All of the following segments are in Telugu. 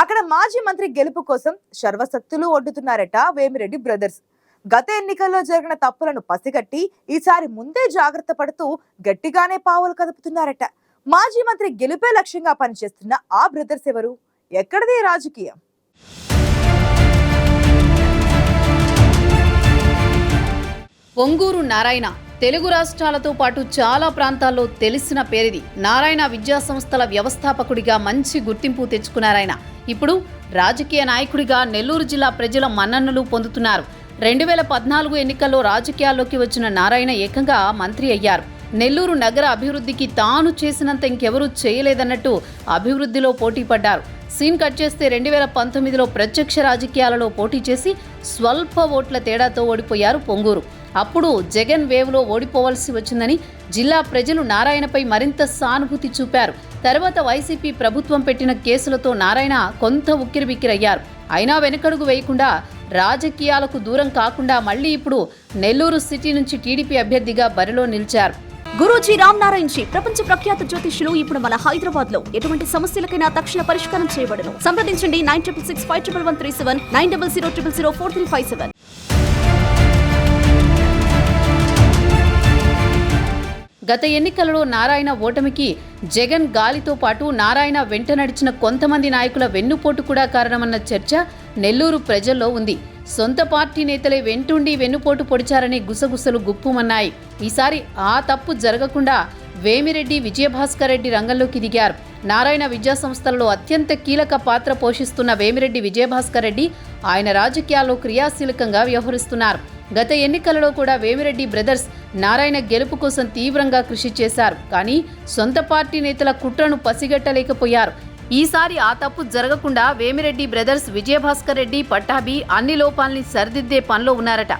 అక్కడ మాజీ మంత్రి గెలుపు కోసం సర్వశక్తులు ఒడ్డుతున్నారట వేమిరెడ్డి బ్రదర్స్. గత ఎన్నికల్లో జరిగిన తప్పులను పసిగట్టి ఈసారి ముందే జాగ్రత్త పడుతూ గట్టిగానే పావులు కదుపుతున్నారట. మాజీ మంత్రి గెలుపే లక్ష్యంగా పనిచేస్తున్న ఆ బ్రదర్స్ ఎవరు? ఎక్కడిది రాజకీయం? ఒంగూరు నారాయణ తెలుగు రాష్ట్రాలతో పాటు చాలా ప్రాంతాల్లో తెలిసిన పేరిది. నారాయణ విద్యా సంస్థల వ్యవస్థాపకుడిగా మంచి గుర్తింపు తెచ్చుకున్నారాయన. ఇప్పుడు రాజకీయ నాయకుడిగా నెల్లూరు జిల్లా ప్రజల మన్ననలు పొందుతున్నారు. రెండు వేల పద్నాలుగు ఎన్నికల్లో రాజకీయాల్లోకి వచ్చిన నారాయణ ఏకంగా మంత్రి అయ్యారు. నెల్లూరు నగర అభివృద్ధికి తాను చేసినంత ఇంకెవరూ చేయలేదన్నట్టు అభివృద్ధిలో పోటీ పడ్డారు. సీన్ కట్ చేస్తే రెండు వేల పంతొమ్మిదిలో ప్రత్యక్ష రాజకీయాలలో పోటీ చేసి స్వల్ప ఓట్ల తేడాతో ఓడిపోయారు పొంగూరు. అప్పుడు జగన్ వేవ్లో ఓడిపోవలసి వచ్చిందని జిల్లా ప్రజలు నారాయణపై మరింత సానుభూతి చూపారు. తర్వాత వైసీపీ ప్రభుత్వం పెట్టిన కేసులతో నారాయణ కొంత ఉక్కిరిబిక్కిరయ్యారు. అయినా వెనుకడుగు వేయకుండా రాజకీయాలకు దూరం కాకుండా మళ్ళీ ఇప్పుడు నెల్లూరు సిటీ నుంచి టీడీపీ అభ్యర్థిగా బరిలో నిలిచారు. గురూజీ రామ్ నారాయణ్ జీ ప్రపంచ ప్రఖ్యాత జ్యోతిష్యులు ఇప్పుడు మన హైదరాబాద్లో ఎటువంటి సమస్యలకైనా తక్షణ పరిష్కారం చేయబడను. సంప్రదించండి nine triple six five triple one three seven nine double zero triple zero four three five seven. గత ఎన్నికలలో నారాయణ ఓటమికి జగన్ గాలితో పాటు నారాయణ వెంట నడిచిన కొంతమంది నాయకుల వెన్నుపోటు కూడా కారణమన్న చర్చ నెల్లూరు ప్రజల్లో ఉంది. సొంత పార్టీ నేతలే వెంటుండి వెన్నుపోటు పొడిచారని గుసగుసలు గుప్పుమన్నాయి. ఈసారి ఆ తప్పు జరగకుండా వేమిరెడ్డి విజయభాస్కర్ రెడ్డి రంగంలోకి దిగారు. నారాయణ విద్యా సంస్థలలో అత్యంత కీలక పాత్ర పోషిస్తున్న వేమిరెడ్డి విజయభాస్కర్ రెడ్డి ఆయన రాజకీయాల్లో క్రియాశీలకంగా వ్యవహరిస్తున్నారు. గత ఎన్నికలలో కూడా వేమిరెడ్డి బ్రదర్స్ నారాయణ గెలుపు కోసం తీవ్రంగా కృషి చేశారు. కానీ సొంత పార్టీ నేతల కుట్రను పసిగట్టలేకపోయారు. ఈసారి ఆ తప్పు జరగకుండా వేమిరెడ్డి బ్రదర్స్ విజయభాస్కర్ రెడ్డి పట్టాభి అన్ని లోపాల్ని సరిదిద్దే పనిలో ఉన్నారట.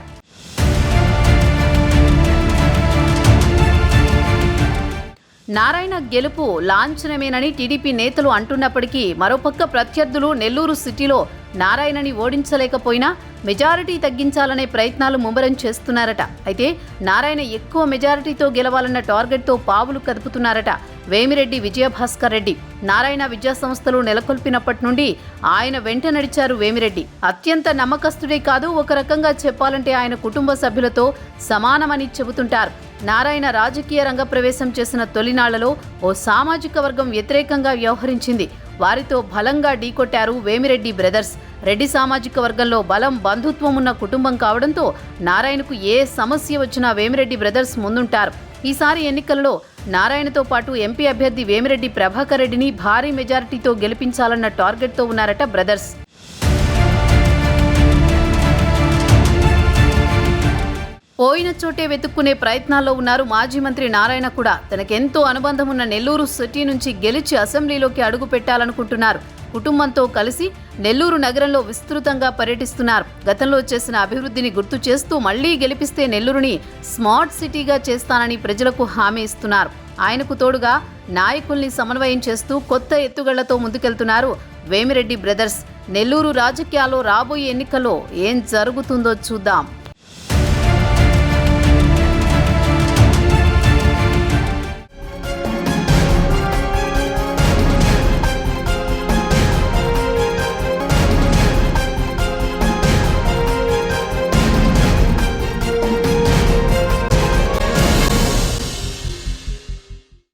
నారాయణ గెలుపు లాంఛనమేనని టీడీపీ నేతలు అంటున్నప్పటికీ మరోపక్క ప్రత్యర్థులు నెల్లూరు సిటీలో నారాయణని ఓడించలేకపోయినా మెజారిటీ తగ్గించాలనే ప్రయత్నాలు ముమ్మరం చేస్తున్నారట. అయితే నారాయణ ఎక్కువ మెజారిటీతో గెలవాలన్న టార్గెట్తో పావులు కదుపుతున్నారట. వేమిరెడ్డి విజయభాస్కర్ రెడ్డి. నారాయణ విద్యా సంస్థలు నెలకొల్పినప్పటి నుండి ఆయన వెంట నడిచారు వేమిరెడ్డి. అత్యంత నమ్మకస్తుడే కాదు ఒక రకంగా చెప్పాలంటే ఆయన కుటుంబ సభ్యులతో సమానమని చెబుతుంటారు. నారాయణ రాజకీయ రంగ ప్రవేశం చేసిన తొలినాళ్ళలో ఓ సామాజిక వర్గం వ్యతిరేకంగా వ్యవహరించింది. వారితో బలంగా ఢీకొట్టారు వేమిరెడ్డి బ్రదర్స్. రెడ్డి సామాజిక వర్గంలో బలం బంధుత్వం ఉన్న కుటుంబం కావడంతో నారాయణకు ఏ సమస్య వచ్చినా వేమిరెడ్డి బ్రదర్స్ ముందుంటారు. ఈసారి ఎన్నికల్లో నారాయణతో పాటు ఎంపీ అభ్యర్థి వేమిరెడ్డి ప్రభాకర్ రెడ్డిని భారీ మెజారిటీతో గెలిపించాలన్న టార్గెట్తో ఉన్నారట బ్రదర్స్. పోయిన చోటే వెతుక్కునే ప్రయత్నాల్లో ఉన్నారు మాజీ మంత్రి నారాయణ కూడా. తనకెంతో అనుబంధం ఉన్న నెల్లూరు సిటీ నుంచి గెలిచి అసెంబ్లీలోకి అడుగు పెట్టాలనుకుంటున్నారు. కుటుంబంతో కలిసి నెల్లూరు నగరంలో విస్తృతంగా పర్యటిస్తున్నారు. గతంలో చేసిన అభివృద్ధిని గుర్తు చేస్తూ మళ్ళీ గెలిపిస్తే నెల్లూరుని స్మార్ట్ సిటీగా చేస్తానని ప్రజలకు హామీ ఇస్తున్నారు. ఆయనకు తోడుగా నాయకుల్ని సమన్వయం చేస్తూ కొత్త ఎత్తుగళ్ళతో ముందుకెళ్తున్నారు వేమిరెడ్డి బ్రదర్స్. నెల్లూరు రాజకీయాల్లో రాబోయే ఎన్నికల్లో ఏం జరుగుతుందో చూద్దాం.